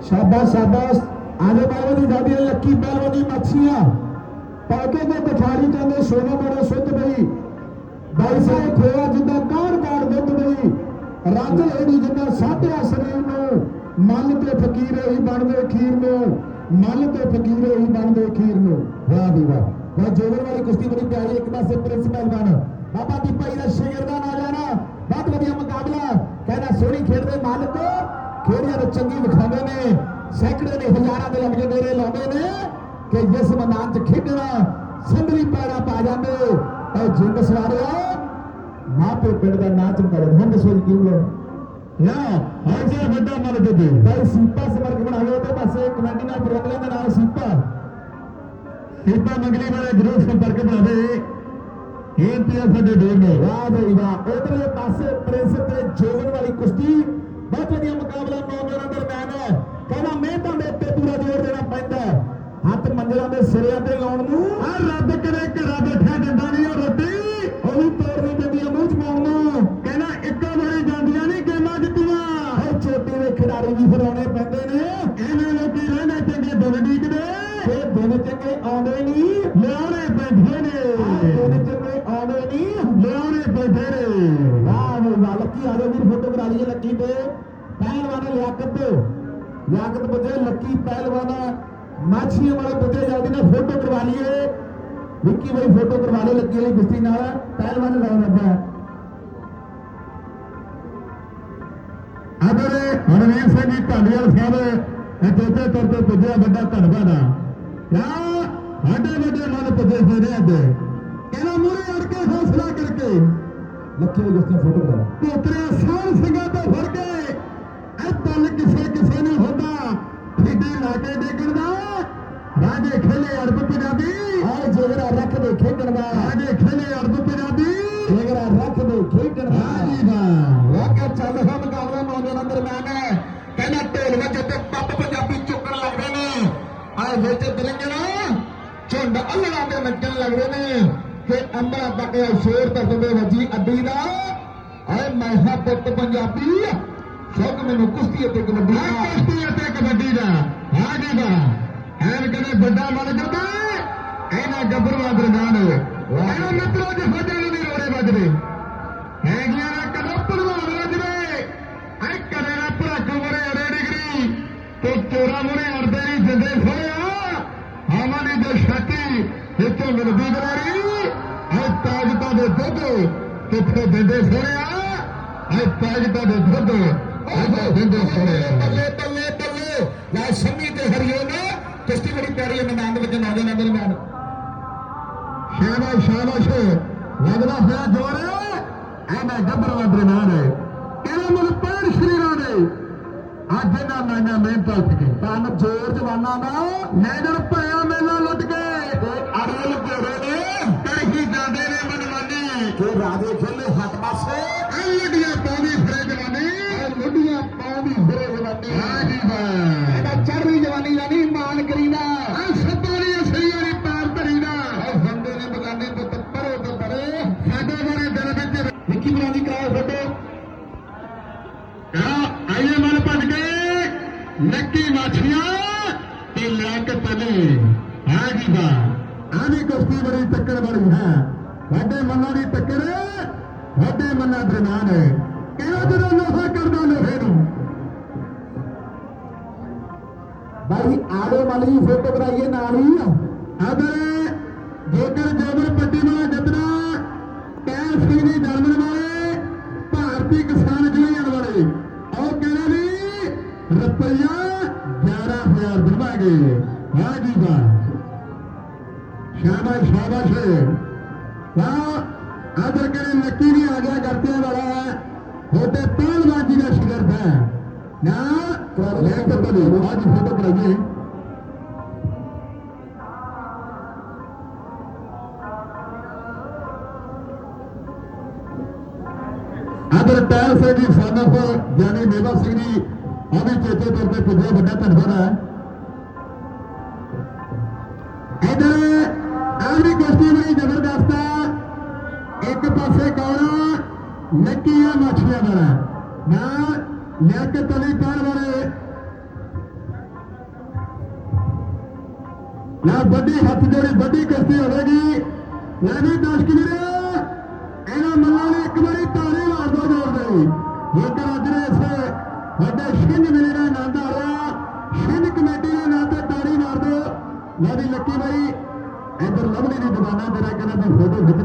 शाबाश शाबाश आने वालों ਦੀ ਦਾਦੀ ਲੱਕੀ ਪਹਿਲਵਾਨੀ ਮੱਛੀਆਂ ਪਾਕੇ ਦੇ ਪਠਾਰੀ ਕਹਿੰਦੇ ਸੋਨਾ ਬੜਾ ਸੁੱਧ ਬਈ ਬਾਈ ਸਾਹਿਬ ਖੋਆ ਜਿੱਦਾਂ ਕਾੜ ਕਾੜ ਦੁੱਧ ਬਈ ਰਾਜ ਇਹਦੀ ਜਿੱਦਾਂ ਸਾਧਿਆ ਸਰੀਰ ਨੂੰ ਮਨ ਤੇ ਫਕੀਰ ਹੀ ਬਣਦੇ ਖੀਰ ਨੂੰ ਮਨ ਤੇ ਫਕੀਰ ਹੀ ਬਣਦੇ ਖੀਰ ਨੂੰ ਵਾਹ ਵੀ ਵਾਹ ਵਾਹ ਜੋਗਰ ਵਾਲੀ ਕੁਸ਼ਤੀ ਬੜੀ ਪਿਆਰੀ ਇੱਕ ਪਾਸੇ ਪ੍ਰਿੰਸ ਪਹਿਲਵਾਨ ਬਾਬਾ ਦੀਪਾ ਜੀ ਦਾ ਸ਼ਾਗਿਰਦਾਂ ਨਾਲ ਜਾਣਾ ਬਹੁਤ ਵਧੀਆ ਮੁਕਾਬਲਾ ਕਹਿੰਦਾ ਸੋਹਣੀ ਖੇਡਦੇ ਮਾਲਕ ਖੇਡਿਆ ਨੂੰ ਚੰਗੀ ਵਿਖਾਉਂਦੇ ਨੇ। ਸੈਂਕੜੇ ਨੇ ਹਜ਼ਾਰਾਂ ਦੇ ਲੱਗ ਨੇ ਲਾਉਂਦੇ ਨੇ ਕਿ ਜਿਸ ਮੈਦਾਨ 'ਚ ਖੇਡਣਾ ਸੰਦਰੀ ਪੈੜਾ ਪਾ ਜਾਂਦੇ। ਉਹ ਜਿੰਦ ਸਵਾਰਿਆ ਮਾਪੇ ਪਿੰਡ ਦਾ ਨਾਂ ਚਮਕਾਇਆ ਹੁਣ ਦੱਸੋ ਜੀ ਕੀ ਲੋ ਨਾ ਹਾਜਾ ਵੱਡਾ ਮਨ ਦੇ ਭਾਈ ਸੀਪਾ ਸਮਰਕ ਬਣਾਵੇ ਉਹਦੇ ਪਾਸੇ ਕਮੇਟੀ ਨਾਲ ਪ੍ਰੋਗਰਾਮ ਦੇ ਨਾਲ ਸੀਪਾ। ਸੀਪਾ ਮੰਗਲੀ ਵਾਲੇ ਜਰੂਰ ਸੰਪਰਕ ਬਣਾਵੇ। ਇਹ ਪਿਆ ਸਾਡੇ ਡੋਰ। ਨੇ ਵਾਹ ਬਈ ਵਾਹ। ਉਧਰਲੇ ਪਾਸੇ ਪ੍ਰਿੰਸ ਤੇ ਜੋਗਨ ਵਾਲੀ ਕੁਸ਼ਤੀ ਬਹੁਤ ਵਧੀਆ ਮੁਕਾਬਲਾ ਨੌਜਵਾਨਾਂ ਦਰਮਿਆਨ ਹੈ। ਕਹਿੰਦਾ ਮਿਹਨਤਾਂ ਦੇ ਉੱਤੇ ਪੂਰਾ ਜ਼ੋਰ ਦੇਣਾ ਪੈਂਦਾ ਹੱਥ ਮੰਜ਼ਲਾਂ ਦੇ ਸਿਰਿਆਂ ਤੇ ਲਾਉਣ ਨੂੰ ਆ ਰੱਬ ਕਰੇ ਘਰਾਂ ਬੈਠਾ ਦਿੰਦਾ ਨਹੀਂ ਉਹ ਰੋਟੀ। ਉਹ ਵੀ ਤੋੜਨੀ ਪੈਂਦੀ ਹੈ ਮੂੰਹ ਚ ਪਾਉਣ ਨੂੰ। ਕਹਿੰਦਾ, ਇੱਕੋ ਵਾਰੀ ਜਾਂਦੀਆਂ ਨਹੀਂ ਗੇਮਾਂ ਜਿੱਤੀਆਂ। ਉਹ ਛੋਟੇ ਦੇ ਖਿਡਾਰੀ ਵੀ ਫਿਰ ਆਉਣੇ ਪੈਂਦੇ ਨੇ। ਇਹਨਾਂ ਲੋਕੀ ਰਹਿੰਦੇ ਚੰਗੇ ਦਿਨ ਡੀਕਦੇ ਇਹ ਦਿਨ ਚੰਗੇ ਆਉਂਦੇ ਨਹੀਂ, ਲਿਆਉਣੇ ਲੱਕੀ ਤੇ ਪਹਿਲਵਾਨ ਲਿਆਕਤ ਲਿਆਕਤ ਬੁੱਝੇ ਲੱਕੀ ਪਹਿਲਵਾਨ, ਮਾਛੀਆਂ ਵਾਲੇ ਬੁੱਝੇ ਜਲਦੀ ਨਾਲ ਫੋਟੋ ਕਰਵਾ ਲਈਏ। ਵਿੱਕੀ ਬਾਈ ਫੋਟੋ ਕਰਵਾ ਲਓ ਲੱਕੀ ਵਾਲੀ ਕੁਸ਼ਤੀ ਨਾਲ, ਪਹਿਲਵਾਨ ਲਾਉਣ ਲੱਗਾ। ਅਗਰੇ ਹਰਵੀਰ ਸਿੰਘ ਜੀ ਢਾਲੀਵਾਲ ਸਾਹਿਬ। ਇਹ ਚੌਥੇ ਤੌਰ ਤੇ ਪੁੱਜਿਆ ਵੱਡਾ ਧੰਨਵਾਦ ਆ। ਯਾ ਵੱਡੇ ਵੱਡੇ ਮਨ ਪੁੱਜੇ ਹੋਏ ਨੇ ਅੱਜ। ਇਹਨਾਂ ਮੂਰੇ ਅੜ ਕੇ ਹੌਸਲਾ ਕਰਕੇ ਵਾਲੀ ਕੁਸ਼ਤੀ ਫੋਟੋ ਕਰਾ ਪੋਤਰਿਆ ਸਾਲ ਸਿੰਘਾਂ ਤੋਂ ਫੜ ਕੇ ਇਹ ਤਲ ਕਿਸੇ ਕਿਸੇ ਨੂੰ ਹੁੰਦਾ। ਫਿੱਡੇ ਲਾ ਕੇ ਡੇਗਣ ਦਾ। ਰਾਜੇ ਖੇਲੇ ਅਰਬ ਪੰਜਾਬੀ। ਆਏ ਜੇਗਰਾ ਰੱਖ ਦੇ ਖੇਡਣ ਦਾ। ਰਾਜੇ ਖੇਲੇ ਅਰਬ ਪੰਜਾਬੀ। ਜੇਗਰਾ ਰੱਖ ਦੇ ਖੇਡਣ ਦਾ। ਹਾਜੀ ਵਾਹ ਵਾਕਿਆ ਚੱਲ ਰਿਹਾ ਮੁਕਾਬਲਾ ਨੌਜਵਾਨਾਂ ਦਰਮਿਆਨ ਹੈ। ਕਹਿੰਦਾ ਢੋਲ ਵਜੇ ਤੇ ਪੱਪ ਪੰਜਾਬੀ ਚੁੱਕਣ ਲੱਗਦੇ ਨੇ। ਆਏ ਵਿੱਚ ਦਲੰਗਣਾ ਝੁੰਡ ਅੱਲੜਾ ਦੇ ਨੱਚਣ ਲੱਗਦੇ ਨੇ। ਕਿ ਅੰਬਰਾਂ ਤੱਕ ਇਹ ਸ਼ੋਰ ਧਰਤ ਦੇ ਵੱਜੀ ਅੱਡੀ ਦਾ ਆਏ ਮੈਂ ਹਾਂ ਪੁੱਤ ਪੰਜਾਬੀ ਸ਼ੌਕ ਮੈਨੂੰ ਕੁਸ਼ਤੀ ਅਤੇ ਕਬੱਡੀ ਆ ਦਾ ਕੁਸ਼ਤੀ ਅਤੇ ਕਬੱਡੀ ਦਾ ਹਾਜੀ ਵਾਹ ਐਨ ਕਦੇ ਵੱਡਾ ਮਨ ਕਰਦਾ ਇਹਨਾਂ ਗੱਭਰੂਆਂ ਦਰਮਿਆਨ ਇਹਨਾਂ ਮਿੱਤਰੋ ਜੀ ਫੱਟੇ ਨੂੰ ਨਹੀਂ ਰੋੜੇ ਵੱਜਦੇ ਹੈਗੀਆਂ ਨੇ ਕਦੋਂ ਭਲਵਾਨ ਵੱਜਦੇ ਐ ਕਦੇ ਨਾ ਭੜਕ ਮਰੇ ਅੜੇ ਡਿਗਰੀ ਤੇ ਚੋਰਾ ਮੁਰੇ ਅੜਦੇ ਨਹੀਂ ਜਿੰਦੇ ਸੋਇਆ ਹਾਵਾਂ ਦੀ ਜੋ ਛਾਤੀ ਇੱਥੋਂ ਮਿਲਦੀ ਗਰਾਰੀ ਐ ਤਾਜਤਾਂ ਦੇ ਦੁੱਧ ਕਿੱਥੇ ਦਿੰਦੇ ਸੋਇਆ ਐ ਤਾਜਤਾਂ ਦੇ ਦੁੱਧ ਐ ਦਿੰਦੇ ਸੋਇਆ ਬੱਲੇ ਬੱਲੇ ਬੱਲੇ ਲੈ ਸੰਮੀ ਤੇ ਹਰੀਓ ਨੇ ਕੁਸ਼ਤੀ ਬੜੀ ਪਿਆਰੀ ਹੈ ਮੈਦਾਨ ਦੇ ਵਿੱਚ ਨੌਜਵਾਨਾਂ ਦਰਮਿਆਨ ਸ਼ਾਬਾਸ਼ ਸ਼ਾਬਾਸ਼। ਲੱਗਦਾ ਹੋਇਆ ਜੋਰ ਐਨਾ ਗੱਭਰਵਾ ਦਰਮਾਨ ਹੈ ਕਿਹੜਾ ਮਨ ਪੈਰ ਸ਼ਰੀਰਾਂ ਦੇ। ਅੱਜ ਇਹਨਾਂ ਨਾਈਆਂ ਮਿਹਨਤਾਂ ਗਏ ਤਨ ਜੋਰ ਜਵਾਨਾਂ ਦਾ ਨੈਦਰ ਭਇਆ ਮੇਲਾ ਲੁੱਟ ਕੇ ਵਿੱਚ ਦੀ ਕਰਾਓ ਫੋਟੋ। ਕਹਾ ਆਈਏ ਮਨ ਭੱਜ ਗਏ ਲੱਕੀ ਮਾਛੀਆਂ ਤੇ ਲੈ ਕੇ ਪਲੇ ਹਾਂ ਜੀ ਬਾ ਆਦੀ ਕੁਸ਼ਤੀ ਬੜੀ ਟੱਕਰ ਵਾਲੀ ਹੈ। ਵੱਡੇ ਮਨਾਂ ਦੀ ਟੱਕਰ, ਵੱਡੇ ਮਨਾਂ ਦਰਮਾਨ ਹੈ ਕਿਹੜਾ ਜਦੋਂ ਲੋਹਾ ਕਰਦਾ ਲੋਹੇ ਨੂੰ? ਬਾਈ ਆੜੇ ਮਲ ਫੋਟੋ ਬਣਾਈਏ ਨਾਲ ਹੀ। ਅਦਰ ਸ਼ਾਬਾਸ਼ ਸ਼ਾਬਾਸ਼ ਵਾਹ ਆਦਰ ਕਰੇ ਨੱਕੀ ਵੀ ਆ ਗਿਆ ਕਰਤੇ ਵਾਲਾ ਹੋਤੇ ਪਹਿਲਵਾਨ ਜੀ ਦਾ ਸ਼ਗਿਰਦ ਹੈ। ਨਾ ਲੈ ਕੇ ਬਲੀ ਅੱਜ ਫੋਟੋ ਕਰਾਈਏ ਅਦਰ ਟੈਲ ਸਿੰਘ ਜੀ ਫਾਨਫ ਜਾਨੀ ਮੇਵਾ ਸਿੰਘ ਜੀ ਆ ਵੀ ਚੇਤੇ ਤੌਰ ਤੇ ਪੁੱਜਿਆ ਵੱਡਾ ਧੰਨਵਾਦ ਹੈ। ਕੌਣ ਨੱਕੀਆਂ ਮੱਛੀਆਂ ਵਾਲਾ ਨਾ ਲਿਆਕਤ ਵੱਡੀ ਹੱਥ ਜੋੜੀ ਵੱਡੀ ਕੁਸ਼ਤੀ ਹੋਵੇਗੀ। ਲੈ ਵੀ ਦਰਸ਼ਕ ਵੀਰੇ, ਇਹਨਾਂ ਮੱਲਾਂ ਨੇ ਇੱਕ ਵਾਰੀ ਤਾੜੀ ਮਾਰ ਦੋ ਜੋਰ ਦੇ। ਜੇਕਰ ਅੱਜ ਦੇ ਇਸ ਵੱਡੇ ਛਿੰਝ ਮੇਲੇ ਦਾ ਆਨੰਦ ਆ ਰਿਹਾ ਛਿੰਝ ਕਮੇਟੀ ਦੇ ਨਾਂ ਤੇ ਤਾੜੀ ਮਾਰ ਦੋ ਲੈ ਵੀ ਲੱਕੀ ਬਾਈ, ਇੱਧਰ ਲਵਲੀ ਦੀ ਦੁਕਾਨਾਂ ਤੇਰਾ ਕਹਿੰਦਾ ਦੀ ਫੋਟੋ ਖਿੱਚ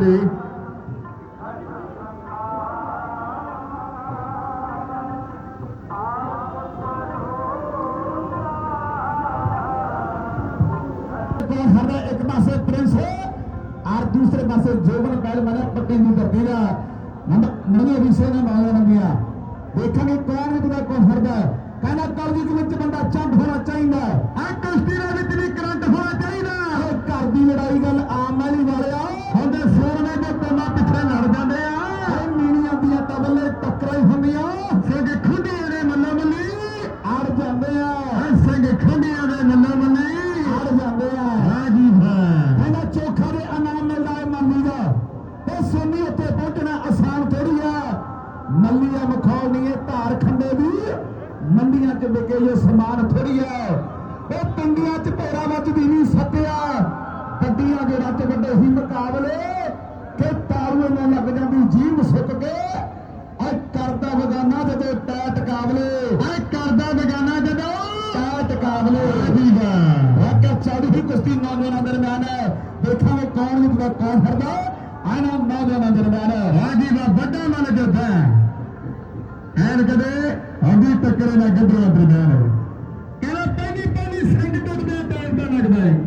ਦੂਸਰੇ ਪਾਸੇ ਜੋਬਨ ਪਹਿਲ ਮਨ ਪੱਟੀ ਦੀ ਗੱਡੀ ਦਾ ਮਨੀ ਅਭਿਸ਼ੇਕ ਨੇ ਮਾਰਿਆ ਬੰਦਿਆ ਦੇਖਾਂਗੇ ਕੌਣ ਇਹਦਾ ਕੋਹਰਦਾ ਕਹਿੰਦਾ ਕਲਯੁਗ ਵਿੱਚ ਬੰਦਾ ਚੰਦ ਹੋਣਾ ਚਾਹੀਦਾ ਹੈ ਆ ਕੁਸ਼ਤੀ ਦੇ ਵਿੱਚ ਵੀ ਕਰੰਟ ਮੰਡੀਆਂ 'ਚ ਵਿਕੇ ਇਹ ਸਮਾਨ ਥੋੜੀ ਆ। ਇਹ ਪਿੰਡੀਆਂ 'ਚ ਢੇਰਾ ਵੱਜਦੀ ਨਹੀਂ ਸੱਤਿਆ। ਵੱਡੀਆਂ ਦੇ ਰੱਜ ਵੱਡੇ ਹੀ ਮੁਕਾਬਲੇ ਕਿ ਤਾਰੂ ਨਾਲ ਲੱਗ ਜਾਂਦੀ ਜੀਭ ਸੁੱਕ ਕੇ ਆ ਕਰਦਾ ਬਗਾਨਾ ਜਦੋਂ ਟੈਟ ਕਾਬਲੇ। ਆ ਕਰਦਾ ਬਗਾਨਾ ਜਦੋਂ ਟੈਟ ਕਾਬਲੇ। ਹਾਂ। ਜੀ ਹਾਂ ਵਾਕਿਆ ਚਾੜੀ ਹੀ ਕੁਸ਼ਤੀ ਨੌਜਵਾਨਾਂ ਦਰਮਿਆਨ ਹੈ। ਦੇਖਾਂਗੇ ਕੌਣ ਜਿੱਤਦਾ ਕੌਣ ਹਰਦਾ। ਆਣਾ ਨੌਜਵਾਨਾਂ ਦਰਮਿਆਨ। ਹੈ ਹਾਂ ਜੀ ਵਾ ਵੱਡਾ ਮਨ ਜੋਧਾ ਐਨ ਕਦੇ ਹੱਡੀ ਟੱਕਰੇ ਨਾ ਗੱਭਰੂ ਦਰਮਿਆਨ ਕਹਿੰਦਾ ਪਹਿਲੀ ਪਹਿਲੀ ਸਿੰਘ ਟੁੱਟਦੇ ਟਾਈਮ ਤਾਂ ਲੱਗਦਾ ਹੈ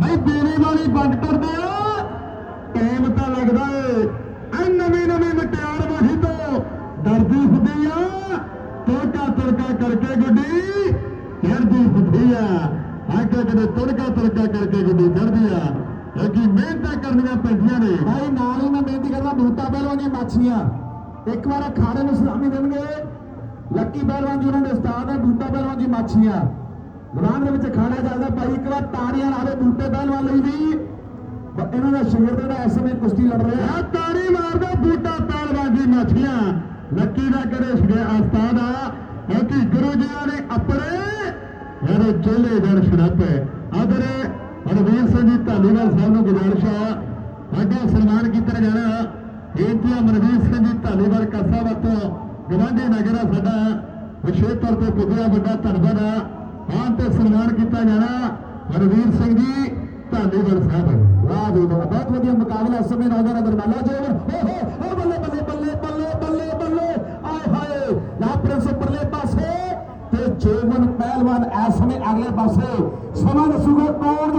ਭਾਈ ਦੇਣੇ ਵਾਲੀ ਬੰਦ ਆ ਟਾਈਮ ਤਾਂ ਲੱਗਦਾ ਏ। ਐ ਨਵੀਂ ਨਵੀਂ ਮਟਿਆਰ ਵਾਹੀ ਤੋਂ ਡਰਦੀ ਹੁੰਦੀ ਆ। ਤੋਟਾ ਤੁਰਕਾ ਕਰਕੇ ਗੁੱਡੀ ਚੜਦੀ ਹੁੰਦੀ ਆ। ਆ ਕੇ ਕਦੇ ਤੁਰਕਾ ਤੁਰਕਾ ਕਰਕੇ ਗੁੱਡੀ ਚੜਦੀ ਆ। ਕਿਉਂਕਿ ਮਿਹਨਤਾਂ ਕਰਨੀਆਂ ਪੈਂਦੀਆਂ ਨੇ। ਭਾਈ ਨਾਲ ਹੀ ਮੈਂ ਬੇਨਤੀ ਕਰਦਾ ਬੂਟਾ ਪਹਿਲਵਾਨ ਮਾਛੀਆਂ। ਇੱਕ ਵਾਰ ਅਖਾੜੇ ਨੂੰ ਸਲਾਮੀ ਦੇਣਗੇ। ਲੱਕੀ ਪਹਿਲਵਾਨ ਜੀ ਉਹਨਾਂ ਦੇ ਉਸਤਾਦ ਹੈ ਬੂਟਾ ਪਹਿਲਵਾਨ ਜੀ ਮਾਛੀਆਂ। ਮੈਦਾਨ ਦੇ ਵਿੱਚ ਅਖਾੜਾ ਚੱਲਦਾ ਭਾਈ, ਇੱਕ ਵਾਰ ਤਾੜੀਆਂ ਲਾਵੇ ਬੂਟੇ ਪਹਿਲਵਾਨ ਲਈ ਵੀ। ਬ- ਇਹਨਾਂ ਦਾ ਸ਼ੇਰ ਦਾ ਇਸ ਸਮੇਂ ਕੁਸ਼ਤੀ ਲੜ ਰਿਹਾ। ਆ ਤਾੜੀ ਮਾਰਦਾ ਬੂਟਾ ਪਹਿਲਵਾਨ ਜੀ ਮੱਛੀਆਂ। ਲੱਕੀ ਦਾ ਕਰੇ ਸ਼੍ਰੀ ਉਸਤਾਦ ਆ। ਕਿਉਂਕਿ ਗੁਰੂ ਜੀ ਨੇ ਆਪਣੇ ਮੇਰੇ ਚੋਲੇ ਜਣ ਛੜਾਪੇ। ਅਦਰ ਰਵੀਰ ਸਿੰਘ ਜੀ, ਧਾਲੀਵਾਲ ਸਾਹਿਬ ਨੂੰ ਗੁਜ਼ਾਰਿਸ਼ ਆ। ਸਾਡਾ ਸਨਮਾਨ ਕੀਤਾ ਜਾਣਾ। ਇਹ ਬੇਨਤੀ ਮਨਵੀਰ ਸਿੰਘ ਜੀ, ਧਾਲੀਵਾਲ ਕਸਾ ਵਤੋਂ ਗਵਾਂਢੀ ਨਗਰ ਆ ਸਾਡਾ, ਵਿਸ਼ੇਸ਼ ਤੌਰ ਤੇ ਪੁੱਜਿਆ ਵੱਡਾ ਧੰਨਵਾਦ ਆ। ਹਾਂ ਤੇ ਸਨਮਾਨ ਕੀਤਾ ਜਾਣਾ ਰਵੀਰ ਸਿੰਘ ਜੀ ਧਾਲੀਵਾਲ ਸਾਹਿਬ। ਵਾਹ ਜੀ ਵਾਹ, ਬਹੁਤ ਵਧੀਆ ਮੁਕਾਬਲਾ ਉਸ ਸਮੇਂ ਨੌਜਵਾਨਾਂ ਦਰਮਿਆਨ ਲਾ ਜੋਰ ਹੋ ਹੋ ਹੋ ਬੱਲੇ ਬੱਲੇ ਬੱਲੇ ਬੱਲੇ ਬੱਲੇ ਬੱਲੇ, ਆਏ ਹਾਏ ਲਾ ਪ੍ਰਿੰਸ ਪਰਲੇ ਪਾਸੇ ਤੇ ਜੋਵਨ ਪਹਿਲਵਾਨ ਇਸ ਸਮੇਂ ਅਗਲੇ ਪਾਸੇ। ਸਮਾਂ ਦੱਸੂਗਾ ਕੌਣ